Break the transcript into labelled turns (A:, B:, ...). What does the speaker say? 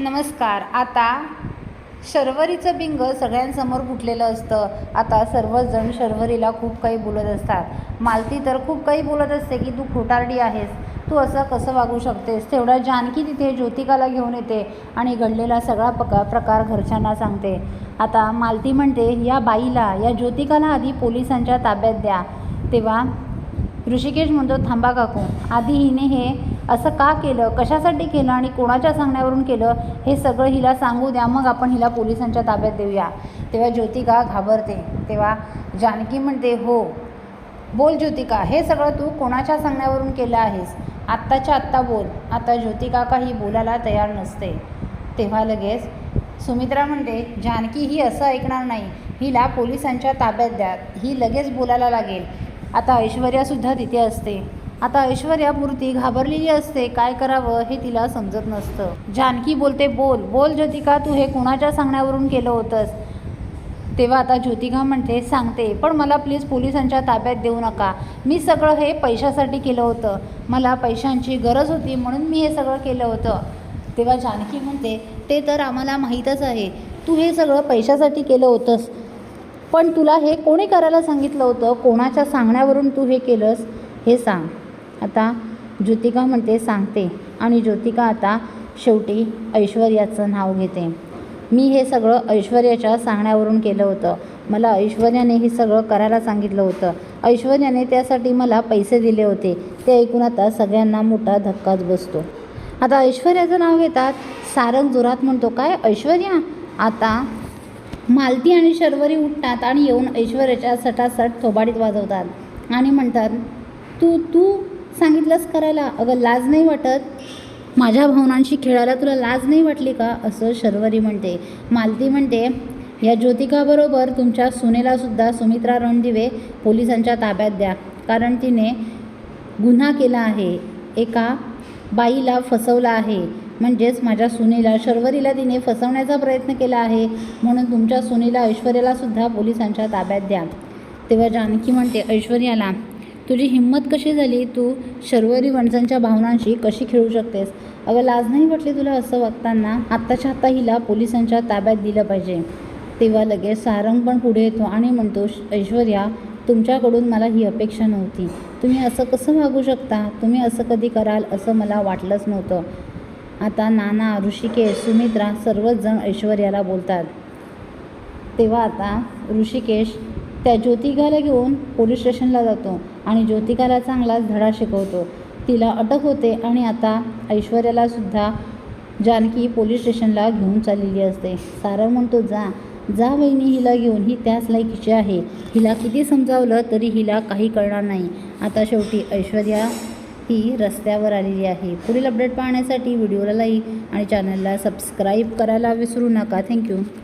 A: नमस्कार. आता शर्वरीचं बिंग सगळ्यांसमोर फुटलेलं असतं. आता सर्वजण शर्वरीला खूप काही बोलत असतात. मालती तर खूप काही बोलत असते की तू खोटारडी आहेस. तू असं कसं वागू शकतेस? तेवढा जानकी तिथे ज्योतिकाला घेऊन येते आणि घडलेला सगळा पका प्रकार घरच्यांना सांगते. आता मालती म्हणते या बाईला या ज्योतिकाला आधी पोलिसांच्या ताब्यात द्या. तेव्हा ऋषिकेश म्हणतो थांबा काकू. आधी हिने हे असं का केलं? कशासाठी केलं? आणि कोणाच्या सांगण्यावरून केलं? हे सगळं हिला सांगू द्या. मग आपण हिला पोलिसांच्या ताब्यात देऊया. तेव्हा ज्योतिका घाबरते. तेव्हा जानकी म्हणते हो बोल ज्योतिका. हे सगळं तू कोणाच्या सांगण्यावरून केलं आहेस? आत्ताच्या आत्ता बोल. आता ज्योतिका काही बोलायला तयार नसते. तेव्हा लगेच सुमित्रा म्हणते जानकी ही असं ऐकणार नाही. हिला पोलिसांच्या ताब्यात द्या. ही लगेच बोलायला लागेल. आता ऐश्वर्यासुद्धा तिथे असते. आता ऐश्वर्या मूर्ती घाबरलेली असते काय करावं हे तिला समजत नसतं. जानकी बोलते बोल बोल ज्योतिका तू हे कुणाच्या सांगण्यावरून केलं होतंस? तेव्हा आता ज्योतिका म्हणते सांगते पण मला प्लीज पोलिसांच्या ताब्यात देऊ नका. मी सगळं हे पैशासाठी केलं होतं. मला पैशांची गरज होती म्हणून मी हे सगळं केलं होतं. तेव्हा जानकी म्हणते ते तर आम्हाला माहीतच आहे. तू हे सगळं पैशासाठी केलं होतंस. पण तुला हे कोणी करायला सांगितलं होतं? कोणाच्या सांगण्यावरून तू हे केलंस? हे सांग. आता ज्योतिका म्हणते सांगते. आणि ज्योतिका आता शेवटी ऐश्वर्याचं नाव घेते. मी हे सगळं ऐश्वर्याच्या सांगण्यावरून केलं होतं. मला ऐश्वर्याने हे सगळं करायला सांगितलं होतं. ऐश्वर्याने त्यासाठी मला पैसे दिले होते. ते ऐकून आता सगळ्यांना मोठा धक्काच बसतो. आता ऐश्वर्याचं नाव घेतात सारंग जोरात म्हणतो काय ऐश्वर्या? आता मालती आणि शर्वरी उठतात आणि येऊन ऐश्वर्याच्या सटासट थोबाडीत वाजवतात आणि म्हणतात तू तू सांगितलंस करायला? अगं लाज नाही वाटत. माझ्या भावनांशी खेळायला तुला लाज नाही वाटली का? असं शर्वरी म्हणते. मालती म्हणते या ज्योतिकाबरोबर तुमच्या सुनेलासुद्धा सुमित्रा रणदिवे पोलिसांच्या ताब्यात द्या. कारण तिने गुन्हा केला आहे. एका बाईला फसवलं आहे. म्हणजेच माझ्या सुनेला शर्वरीला तिने फसवण्याचा प्रयत्न केला आहे. म्हणून तुमच्या सुनेला ऐश्वर्यालासुद्धा पोलिसांच्या ताब्यात द्या. तेव्हा जानकी म्हणते ऐश्वर्याला तुझी हिंमत कशी झाली? तू शर्वरी माणसांच्या भावनांशी कशी खेळू शकतेस? अगं लाज नाही वाटली तुला असं वागताना? आत्ताच्या आत्ता हिला पोलिसांच्या ताब्यात दिलं पाहिजे. तेव्हा लगेच सारंग पण पुढे येतो आणि म्हणतो ऐश्वर्या तुमच्याकडून मला ही अपेक्षा नव्हती. तुम्ही असं कसं वागू शकता? तुम्ही असं कधी कराल असं मला वाटलंच नव्हतं. आता नाना ऋषिकेश सुमित्रा सर्वच जण ऐश्वर्याला बोलतात. तेव्हा आता ऋषिकेश त्या ज्योतिकाला घेऊन पोलीस स्टेशनला जातो आणि ज्योतिकाला चांगलाच धडा शिकवतो. तिला अटक होते आणि आता ऐश्वर्यालासुद्धा जानकी पोलीस स्टेशनला घेऊन चाललेली असते. सारं म्हणतो जा जा वहिनी हिला घेऊन. ही त्याच लायकीची आहे. हिला किती समजावलं तरी हिला काही कळणार नाही. आता शेवटी ऐश्वर्या ही रस्त्यावर आलेली आहे. पुढील अपडेट पाहण्यासाठी व्हिडिओला लाईक आणि चॅनलला सबस्क्राईब करायला विसरू नका. थँक्यू.